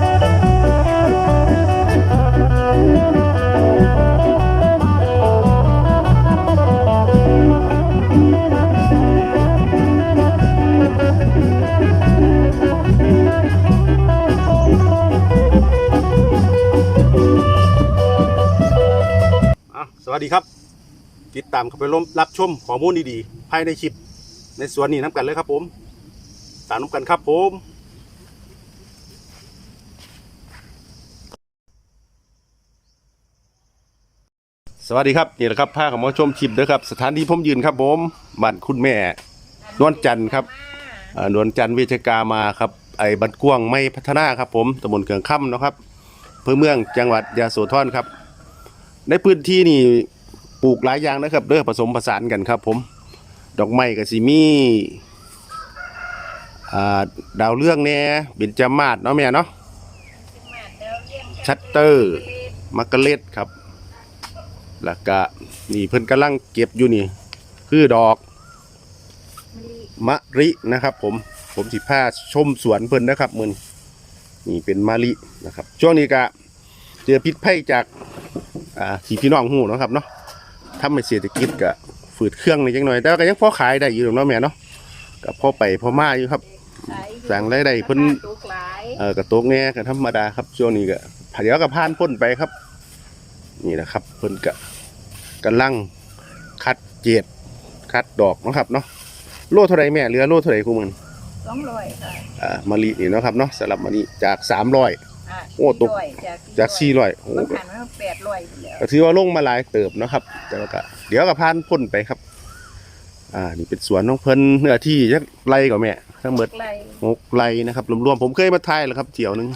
สวัสดีครับ ติดตามเข้าไปร่วมรับชมข้อมูลดีๆ ภายในคลิป ในสวนนี้น้ำกันเลยครับผม ตามน้ำกันครับผม สวัสดีครับนี่แหละครับพาของมาชมคลิปนะครับสถานที่ผมยืนครับผมบ้านคุณแม่ นวลจันทร์ครับอ่านวลจันทร์เวชกามาครับไอ้บันกวางไม่พัฒนาครับผมตำบลเกืองค่ำเนาะครับอำเพื่อเมืองจังหวัดยาโสธรครับ ในพื้นที่นี่ปลูกหลายอย่างนะครับเด้อผสมผสานกันครับ ผม ดอกไม้กับซิมีอ่าดาวเรื่องแน่เบญจมาศเนาะแม่เนาะชัตเตอร์มักกะเล็ดครับ แล้วก็นี่เพิ่นกำลังเก็บอยู่นี่ คือดอกมะรินะครับ ผมผมสิพาชมสวนเพิ่นนะครับมือนนี่เป็นมะลินะครับ ช่วงนี้ก็เจอพิษภัยจากอ่าที่พี่น้องหูเนาะครับเนาะทำให้เศรษฐกิจก็ฝืดเครื่องนิดจังหน่อย แต่ว่าก็ยังพอขายได้อยู่หรอกเนาะแม่เนาะก็พอไปพอมาอยู่ครับ สั่งรายได้เพิ่นตุกหลายเออกระตกแน่ก็ธรรมดาครับช่วงนี้ก็เดี๋ยวก็ผ่านพ้นไปครับ นี่นะครับเพิ่นก็กำลังคัดเจ็ดคัดดอกเนาะครับเนาะโลเท่าไรแม่เหลือโลเท่าไรคู่มือสองร้อยค่ะอ่ามะลินี่เนาะครับเนาะสำหรับมะลิจากสามร้อย อะโอ้ตกร้อยจากจากสี่ร้อยโอ้บางขันมันแปดร้อยอยู่แล้วก็ถือว่าลงมาหลายเติบเนาะครับ แต่ว่าก็เดี๋ยวก็ผ่านพ้นไปครับ อ่านี่เป็นสวนของเพิ่นเนื้อที่จักไรก่อนแม่ทั้งหมดไล่หกไรนะครับรวมๆผมเคยมาทายแล้วครับเที่ยวหนึง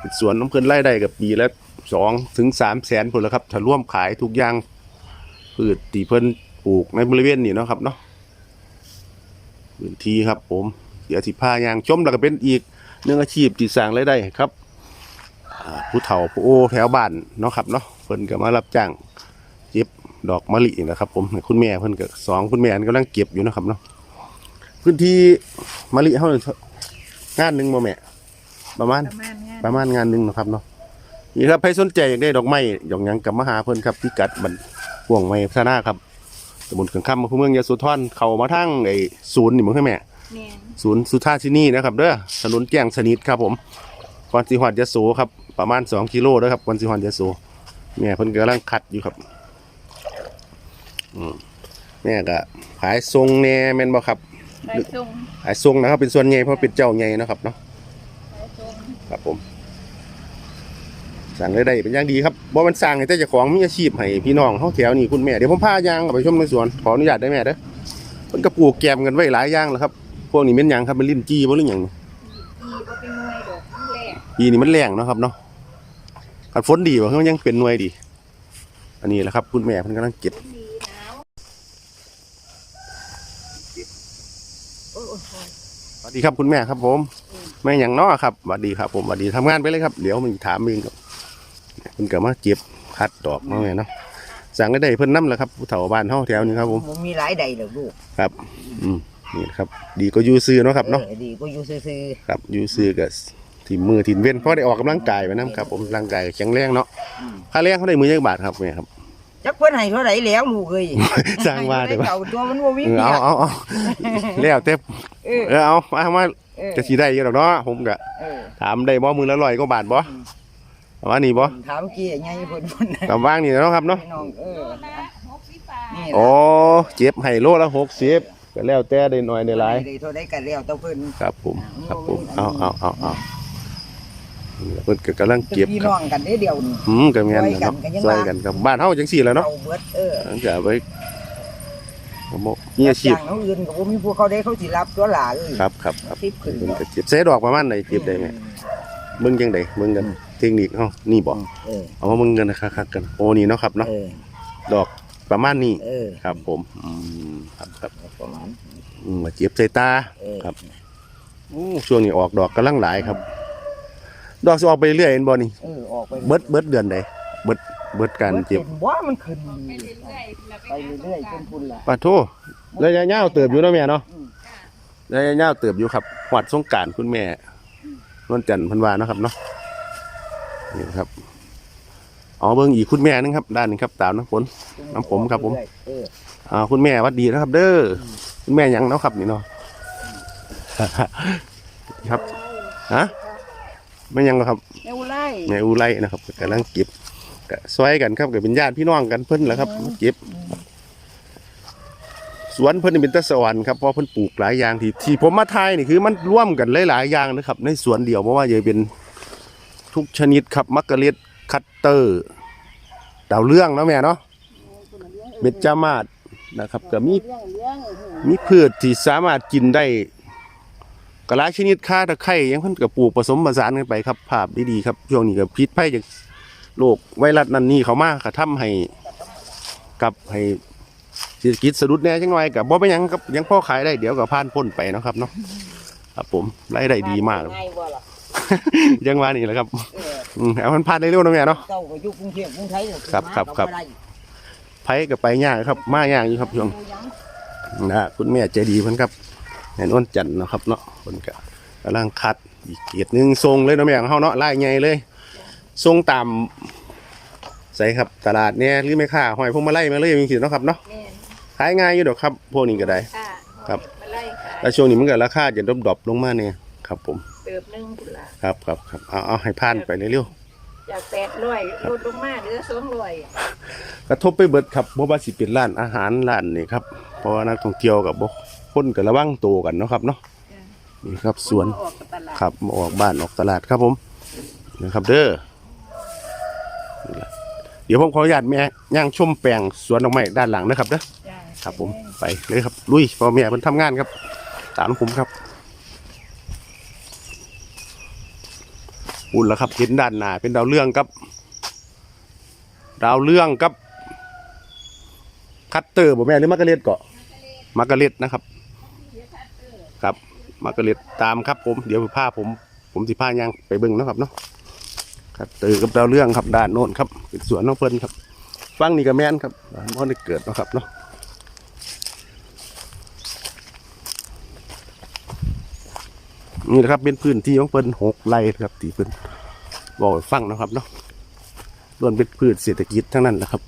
เป็นสวนของเพิ่นไร่ได้กับปีละ สองถึงสามแสนผลแล้วครับถ้าร่วมขายทุกอย่างพืชที่เพิ่นปลูกในบริเวณนี้เนาะครับเนาะพื้นที่ครับ ผมเดี๋ยวสิพายางชมแล้วก็เป็นอีกเรื่องอาชีพที่สร้างรายได้ครับอ่าผู้เฒ่าผู้โอ้แถวบ้านเนาะครับเนาะเพิ่นก็มารับจ้างเก็บดอกมะลินะครับ ผมคุณแม่เพิ่นก็สองคุณแม่กำลังเก็บอยู่นะครับเนาะพื้นที่มะลิเฮานี่งานหนึ่งบ่แม่ประมาณประมาณนี้ประมาณงานหนึ่งนะครับเนาะ นี่ครับใครสนใจอยากได้ดอกไม้ดอกหยังกับมาหาเพิ่นครับพิกัดบันพ่วงไม้พัฒนาครับตำบลเขืองคำอำเภอเมืองยะโสธรเข้ามาทางไอ้ศูนย์นี่มึงให้แม่เนี่ยศูนย์สุธาชินีนะครับเด้อถนนแจ้งสนิทครับผมก่อนสิฮอดยะโสครับประมาณ2กิโลเด้อครับก่อนสิฮอดยะโสแม่เพิ่นกำลังคัดอยู่ครับอืมแม่ก็ขายทรงแหน่แม่นบ่ครับ ไปส่งขายทรงนะครับเป็นส่วนใหญ่เพราะเป็นเจ้าใหญ่นะครับเนาะ ไปส่ง ครับผม สั่งเลยได้เป็นอย่างดีครับบ่มันสั่งให้แต่เจ้าของมีอาชีพให้พี่น้องเฮาแถวนี้คุณแม่เดี๋ยวผมพายางไปชมในสวนขออนุญาตได้แม่เด้อมันก็ปลูกแกมกันไว้หลายอย่างแล้วครับ พวกนี้เป็นหยังครับเป็นลิ้นจี้บ่หรือหยังอีก็เป็นหน่วยดอกแรกปีนี้มันแรงเนาะครับเนาะคันฝนดีว่ามันยังเป็นหน่วยดี อันนี้แหละครับ คุณแม่เพิ่นกำลังเก็บดีหนาวโอ้ยโอ้ยโอ้ยสวัสดีครับคุณแม่ครับผมแม่หยังเนาะครับสวัสดีครับผมสวัสดีทำงานไปเลยครับ เดี๋ยวมันถามเองครับ เพิ่นก็มาเก็บคัดดอกเนาะแม่เนาะสั่งได้เพิ่นนำแหละครับผู้เฒ่าบ้านเฮาแถวนี้ครับผมมันมีหลายใดเหรอลูกครับ อืมนี่นะครับ ดีก็อยูซื้อเนาะครับเนาะออดีก็อยู่ซื่อครับอยูซื้อกับทีมมือทีมเว้นเพราะได้ออกกำลังกายไปนะครับผมร่างกายแข็งแรงเนาะค่าแรงเขาได้มือยักบาทครับแม่ครับๆจักเพิ่นให้เท่าไหร่แล้วลูกเอ้ยสร้างว่าเดี๋ยวให้เท่าตัวมันบ่มีเออเนี่ยเอาเอาเอาแล้วแต่เออเออเอามามาเออจะสีได้อยังหรอกเนาะผมก็เออถามได้บ่มือละร้อยก็บาทบ่ ประมาณนี้บ่ถามกี้ไงเพิ่นเพิ่นกับว่างนี่เนาะครับเนาะ พี่น้องเออหกสิบบาทนี่โอ้เจ็บให้โลละหกสิบก็แล้วแต่ได้หน่อยได้หลาย ได้เท่าใดกันแล้วแต่เพิ่นครับผมครับผมเอาเอาเอาเอานี่เพิ่นก็กำลังเก็บพี่ครัน้บองกันได้เดียวนี่อืมก็แม่นนะเนาะช่ช่ววยยกักันนครับบ้านเฮาจังซี่แหล้วเนาะเอาเบิดเออตั้งแต่ไปผมบอกมีอาชีพจ้งเขาอื่นก็บ่มีพวกเขาได้เขาสิรับตัวหลาเอ้ยครับครับครับสิบขึ้นเพิ่นก็เก็บใส่ดอกประมาณไหนเก็บได้ไหมเบิ่งจังไดเบิ่งกัน เทคนิคเฮานี่บ่เออเอามาเบิ่งกันคักๆกันโอ้นี่เนาะครับเนาะเออดอกประมาณนี้เออครับ ผมอืมครับครับประมาณอืมมาเจ็บใส่ตาเออครับอู้ช่วงนี้ออกดอกกำลังหลายครับ ดอกสิออกไปเรื่อยเห็นบ่นี่เออออกไปเบิดเบิดเดือนใดเบิดเบิดการเจ็บบิดว่ามันขึ้นไปเรื่อยๆแล้วไปเรื่อยๆจนพุ่นละปะโทระยะยาวเติบอยู่เนาะแม่เนาะอืมระยะยาวเติบอยู่ครับหวัดสงกรารคุณแม่นวลจันทร์เพันวาเนาะครับเนาะ นี่นะครับอ๋อเบิ่งอีกคุณแม่นึงครับ ด้านหนึงครับตามน้ำฝนน้ำผมครับผมเอออ่าคุณแม่หวัดดีนะครับ เด้อคุณแม่หยังเนาะครับนี่เนาะครับฮะไม่ยังหรอกครับเอวไล่แม่อูไลนะครับกำลังเก็บก็ซอยกันครับก็เป็นญาติพี่น้องกันเพิ่นแหละครับมาเก็บสวนเพิ่นนี่เป็นตะสวรรค์ครับเพราะเพิ่นปลูกหลายอย่างที่ที่ผมมาทายนี่คือมันร่วมกันหลายๆอย่างนะครับ ในสวนเดียวเพราะว่าจะเป็น ทุกชนิดครับมักกะเล็ดคัตเตอร์ดาวเรื่องเนาะแม่เนาะเบ็ดจามาดนะครับก็มีมีพืชที่สามารถกินได้กระลาชนิดค่าตะไคร่ยังเพิ่นกับปลูกผสมผสานกันไปครับ ภาพดีๆครับช่วงนี้ก็พิษภัยจากโรคไวรัสนั่นนี่เขามากกระทำให้กับให้เศรษฐกิจสะดุดแน่จังหน่อยกับบ่เป็นยังครับยังพ่อขายได้เดี๋ยวก็ผ่านพ้นไปนะครับเนาะครับผมรายได้ดีมาก ยบ่ล่ะยังว่านี่แหละครับเอออืมเอามันผ่านได้เร็วๆนะแม่เนาะ เจ้าก็อยู่กรุงเทพกรุงไทยเนี่ยครับครับครับ มาก็ได้ไผกับไปยากครับ มายากอยู่ครับช่วงดูยังนะฮะคุณแม่ใจดีเพิ่นครับแม่นวนจันทร์เนาะครับเนาะเพิ่นก็กำลังคัดอีกเกียรติหนึงทรงเลยเนาะแม่ของเฮาเนาะลายใหญ่เลยทรงตามใส่ครับตลาดเนี่ยหรือไม่ค่าหอยพวกมาไล่มาเลยมีสิเนาะครับเนาะแม่นขายง่ายอยู่ดอกครับ พวกนี้ก็ได้ ค่ะครับ มาไล่ค่ะแล้วช่วงนี้มันก็ราคาจะดรอปๆลงมาเนี่ยครับผม เติบหนึงพุ่นละครับครับครับเอาเอาให้ผ่านไปเร็วจากแปดร้อยลดลงมาเหลือสองร้อยๆกระทบไปเบิดครับบ่ว่าสิเป็นร้านอาหารร้านนี่ครับเพราะว่านักท่องเที่ยวกับบ่คนก็ระวังตัวกันเนาะครับเนาะนี่ครับสวน ออกกับตลาดครับมาออกบ้านออกตลาดครับผมนะครับเด้อนี่ล่ะเดี๋ยวผมขออนุญาตแม่ย่างชมแปลงสวนดอกไม้ด้านหลังนะครับเด้อ จ้าครับผมไปเลยครับลุยพ่อแม่เพิ่นทำงานครับ ตามผมครับ อุ่นแล้วครับเห็นด้านหน้าเป็นดาวเรื่องครับ ดาวเรื่องครับ คัตเตอร์บ่แม่หรือมักกะเล็ดเกาะมักกะเล็ดนะครับ ครับมักกะเล็ดตามครับ ผมเดี๋ยวพาผม ผมสิพายังไปเบิ่งนะครับเนาะคัตเตอร์กับดาวเรื่องครับด้านโน้นครับเป็นสวนน้องเพิ่นครับฟังนี่ก็แม่นครับมันได้เกิดนะครับเนาะ นี่นะครับเป็นพื้นที่ของเพิ่นหกไร่ครับที่เพิ่นบอกฟังนะครับเนาะล้วนเป็นพืชเศรษฐกิจทั้งนั้นนะครับ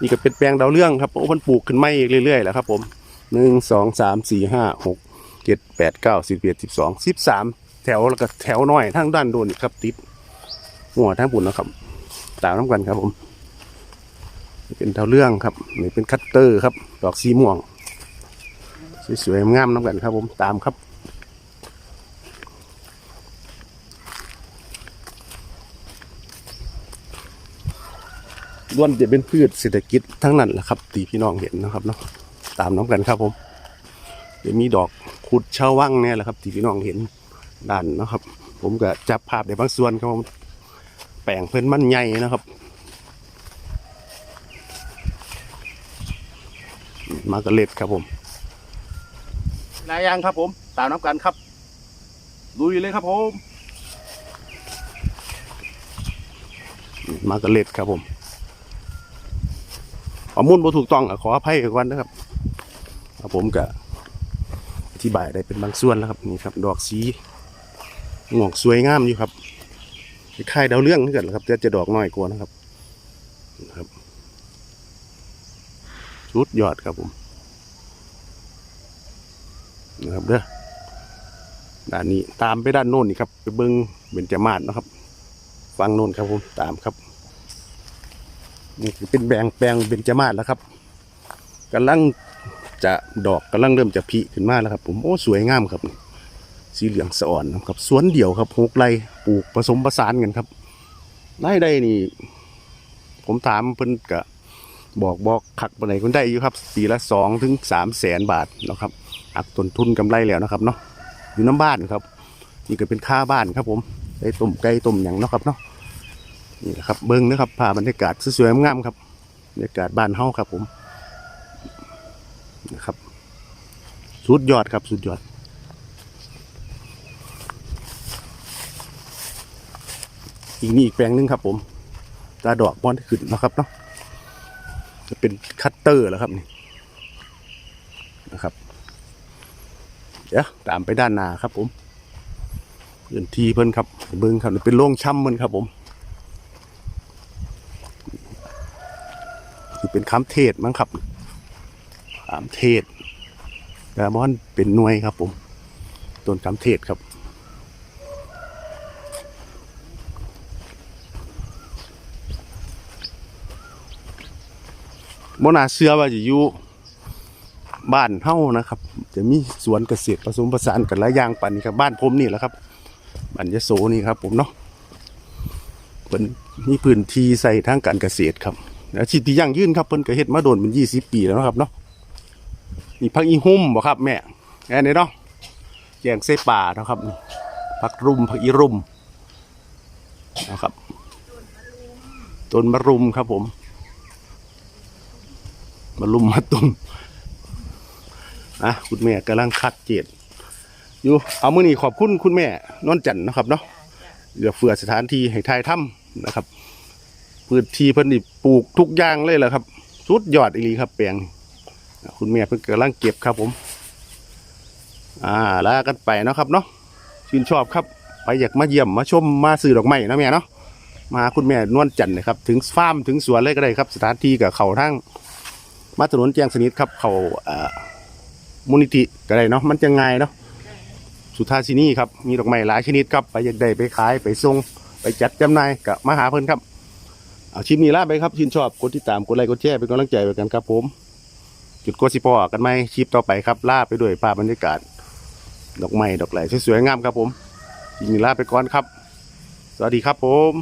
นี่ก็เป็นแปลงดาวเรื่องครับโอ้เพิ่นปลูกขึ้นไม่เรื่อยๆแหละครับ ผมหนึ่งสองสามสี่ห้าหกเจ็ดแปดเก้าสิบเอ็ดสิบสองสิบสามแถวแล้วก็แถวน้อยทั้งด้านโดนอีกครับติดหัวทั้งปุ่นนะครับตามน้ำกันครับผมเป็นดาวเรื่องครับนี่เป็นคัตเตอร์ครับ ดอกสีม่วง สวยๆงามน้ำกันครับผมตามครับ ล้วนจะเป็นพืชเศรษฐกิจทั้งนั้นแหละครับตีพี่น้องเห็นนะครับเนาะตามน้องกันครับผมเดี๋ยวมีดอกขุดชาววังเนี่ยแหละครับที่พี่น้องเห็นด้านเนาะครับ ผมก็จับภาพในบางส่วนครับผมแปลงเพิ่นมันใหญ่นะครับ มากระเล็ดครับผมหลายอย่างครับผม ตามน้ำกันครับลุยเลยครับผมมากระเล็ดครับผม ข้อมูลบ่ถูกต้องขออภัยกันวันนะครับผมก็อธิบายได้เป็นบางส่วนแล้วครับนี่ครับ ดอกสีงอกสวยงามอยู่ครับคล้ายดาวเรื่องนี่กันแหละครับแต่จะดอกน้อยกว่านะครับนะครับชุดยอดครับผมนะครับเด้อด้านนี้ตามไปด้านโน้นนี่ครับ ไปเบิ้งเบญจมาศนะครับ ฟังโน้นครับผมตามครับ นี่คือเป็นแบงแปลงเบญจมาศแล้วครับกำลังจะดอกกำลังเริ่มจะผลิขึ้นมาแล้วครับ ผมโอ้สวยงามครับ สีเหลืองสะอ่อนครับสวนเดี่ยวครับหกไร่ปลูกผสมผสานกันครับได้ได้นี่ ผมถามเพิ่นกะบอกบอกขักปไหนคนได้อยู่ครับปีละสองถึงสามแสนบาทนะครับหักต้นทุนกำไรแล้วนะครับเนาะอยู่น้ำบ้านครับ นี่ก็เป็นค่าบ้านครับผมได้ต้มไก่ต้มอย่างเนาะครับเนาะ นี่แหละครับเบิ้งนะครับพาบรรยากาศสวยๆงามๆครับบรรยากาศบ้านเฮาครับผมนะครับสุดยอดครับสุดยอดอีกนี่อีกแปลงหนึงครับ ผมตาดอกบอนขึ้นนะครับเนาะจะเป็นคัตเตอร์แล้วครับนี่นะครับ เดี๋ยวตามไปด้านหน้าครับ ผมพื้นที่เพิ่นครับเบิ้งครับเป็นโล่งช่ำมันครับผม คือเป็นคำเทศมั้งครับคำเทศแต่บอนเป็นหน่วยครับผมต้นคำเทศครับโมนาเชื่อว่าจะอยู่บ้านเฮานะครับ จะมีสวนเกษตรผสมผสานกันหลายอย่างปันนี้ครับบ้านผมนี่แหละครับบ้านยโสนี่ครับ ผมเนาะเพิ่นมีพื้นที่ใส่ทางการเกษตรครับ แล้วชีวิตที่ยั่งยืนครับเพิ่นก็เฮ็ดมาโดนเป็นยี่สิบปีแล้วนะครับเนาะมีพักอีหุ่มบ่ครับแม่แอนนี่เนาะแกงเสป่านะครับพักรุมพักอีรุมนะครับต้นมะรุมครับผมมาลุมมาตุมอะคุณแม่กำลังคัดเจดอยู่เอามือนี้ขอบคุณคุณแม่นวลจันทร์นะครับเนาะเหลือเฟือสถานที่ให้ทายถ้ำนะครับ พื้นที่เพิ่นนี่ปลูกทุกอย่างเลยแหละครับสุดยอดอีหลีครับแปลงคุณแม่เพิ่นกำลังเก็บครับผม อ่าลากันไปเนาะครับเนาะชื่นชอบครับไปอยากมาเยี่ยมมาชมมาซื้อดอกไม้นะแม่เนาะมาคุณแม่นวลจันทร์นะครับ ถึงฟาร์มถึงสวนเลยก็ได้ครับ สถานที่กับเขาทั้งมาถนนแจ้งสนิทครับ เขาเอ่อมูลนิธิก็ได้เนาะมันจะง่ายเนาะสุทาชินีครับมีดอกไม้หลายชนิดครับไปอยากได้ไปขายไปส่งไปจัดจำหน่ายกับมาหาเพิ่นครับ เอาชิปนี้ลาไปครับชื่นชอบกดติดตามกดไลค์กดแชร์เป็นกำลังใจไปกันครับผม จุดกดสิพอกันไหมชิปต่อไปครับลาไปด้วยภาพบรรยากาศ ดอกไม้ดอกไหลสวยๆงามครับผมชิมนี้ลาไปก่อนครับ สวัสดีครับผม